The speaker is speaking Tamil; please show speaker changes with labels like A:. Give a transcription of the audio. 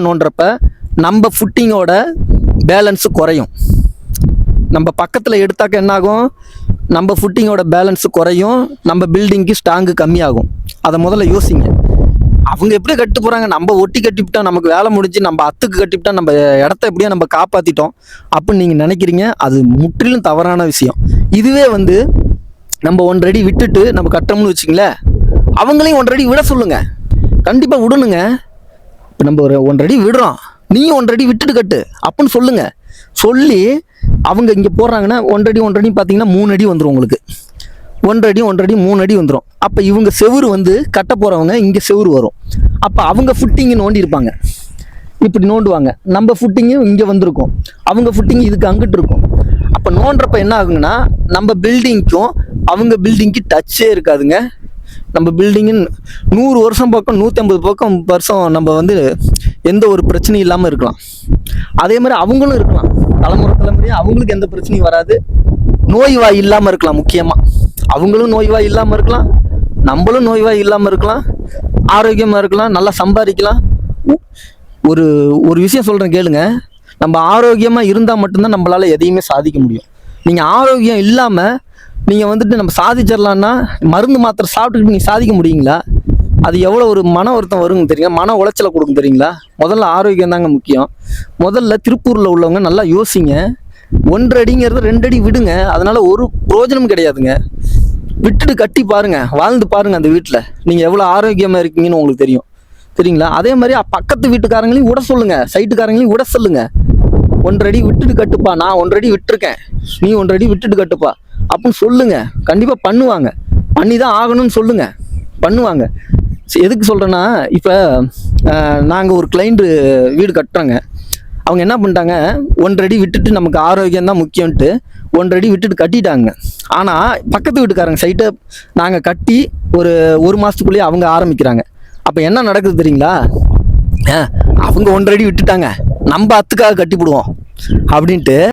A: நோண்டுறப்ப நம்ம ஃபுட்டிங்கோட பேலன்ஸு குறையும். நம்ம பக்கத்தில் எடுத்தாக்க என்னாகும்? நம்ம ஃபுட்டிங்கோட பேலன்ஸு குறையும். நம்ம பில்டிங்க்கு ஸ்ட்ராங்கு கம்மியாகும். அதை முதல்ல யோசிங்க. அவங்க எப்படி கட்டு போகிறாங்க நம்ம ஒட்டி கட்டிவிட்டோம் நமக்கு வேலை முடிஞ்சு நம்ம அத்துக்கு கட்டிவிட்டோம் நம்ம இடத்த எப்படியோ நம்ம காப்பாற்றிட்டோம் அப்படின்னு நீங்கள் நினைக்கிறீங்க அது முற்றிலும் தவறான விஷயம். இதுவே வந்து நம்ம ஒன்றடி விட்டுட்டு நம்ம கட்டோம்னு வச்சுங்களேன் அவங்களையும் ஒன்றடி விட சொல்லுங்கள் கண்டிப்பாக விடணுங்க. இப்போ நம்ம ஒரு ஒன்றடி விடுறோம். நீயும் ஒன்றடி விட்டுட்டு கட்டு. அப்படின்னு சொல்லுங்க. சொல்லி அவங்க இங்கே போடுறாங்கன்னா ஒன்றடி ஒன்றடி பார்த்தீங்கன்னா மூணு அடி வந்துடும் உங்களுக்கு. ஒன்றடி ஒன்றடி மூணு அடி வந்துடும் அப்போ இவங்க செவுரு வந்து கட்ட போகிறவங்க இங்கே செவுரு வரும். அப்போ அவங்க ஃபுட்டிங்கு நோண்டி இருப்பாங்க. இப்படி நோண்டுவாங்க. நம்ம ஃபுட்டிங்கும் இங்கே வந்திருக்கும். அவங்க ஃபுட்டிங் இதுக்கு அங்கிட்டு இருக்கும். அப்போ நோண்டுறப்ப என்ன ஆகுங்கன்னா நம்ம பில்டிங்க்கும் அவங்க பில்டிங்க்கு டச்சே இருக்காதுங்க. நம்ம பில்டிங்குன்னு நூறு வருஷம் பக்கம் நூற்றி ஐம்பது பக்கம் வருஷம் நம்ம வந்து எந்த ஒரு பிரச்சனையும் இல்லாமல் இருக்கலாம். அதே மாதிரி அவங்களும் இருக்கலாம். தலைமுறை தலைமுறையாக அவங்களுக்கு எந்த பிரச்சனையும் வராது. நோய்வாய் இல்லாமல் இருக்கலாம் முக்கியமாக அவங்களும் நோய்வாய் இல்லாமல் இருக்கலாம். நம்மளும் நோய்வாய் இல்லாமல் இருக்கலாம். ஆரோக்கியமாக இருக்கலாம். நல்லா சம்பாதிக்கலாம். ஒரு ஒரு விஷயம் சொல்கிறேன் கேளுங்க. நம்ம ஆரோக்கியமாக இருந்தால் மட்டும்தான் நம்மளால் எதையுமே சாதிக்க முடியும். நீங்கள் ஆரோக்கியம் இல்லாமல் நீங்கள் வந்துட்டு நம்ம சாதிச்சிடலான்னா மருந்து மாத்திரை சாப்பிட்டுக்கிட்டு நீங்கள் சாதிக்க முடியுங்களா? அது எவ்வளோ ஒரு மன வருத்தம் வருங்க தெரியுங்க மன உளைச்சலை கொடுக்கும் தெரியுங்களா? முதல்ல ஆரோக்கியம் தாங்க முக்கியம். முதல்ல திருப்பூரில் உள்ளவங்க நல்லா யோசிங்க. ஒன்றரை அடிங்கிறது ரெண்டு அடி விடுங்க. அதனால ஒரு பிரயோஜனம் கிடையாதுங்க. விட்டுட்டு கட்டி பாருங்க. வாழ்ந்து பாருங்க அந்த வீட்டில். நீங்கள் எவ்வளோ ஆரோக்கியமாக இருக்கீங்கன்னு உங்களுக்கு தெரியும். சரிங்களா? அதே மாதிரி பக்கத்து வீட்டுக்காரங்களையும் விட சொல்லுங்க. சைட்டுக்காரங்களையும் விட சொல்லுங்க. ஒன்றரை விட்டுட்டு கட்டுப்பா. நான் ஒன்றரை விட்டுருக்கேன். நீ ஒன்றரை விட்டுட்டு கட்டுப்பா. அப்படின்னு சொல்லுங்க. கண்டிப்பாக பண்ணுவாங்க. பண்ணி தான் ஆகணும்னு சொல்லுங்க. பண்ணுவாங்க. எதுக்கு சொல்கிறேன்னா இப்போ நாங்கள் ஒரு கிளைண்ட்டு வீடு கட்டுறோங்க. அவங்க என்ன பண்ணிட்டாங்க? ஒன்றரை விட்டுட்டு நமக்கு ஆரோக்கியம் தான் முக்கியம்ட்டு ஒன்றரை விட்டுட்டு கட்டிட்டாங்க. ஆனால் பக்கத்து வீட்டுக்காரங்க சைட்டை நாங்கள் கட்டி ஒரு ஒரு மாதத்துக்குள்ளேயே அவங்க ஆரம்பிக்கிறாங்க. அப்போ என்ன நடக்குது தெரியுங்களா? ஆ, அவங்க ஒன்றரை விட்டுட்டாங்க. நம்ம அத்துக்காக கட்டிப்பிடுவோம். அப்படின்ட்டு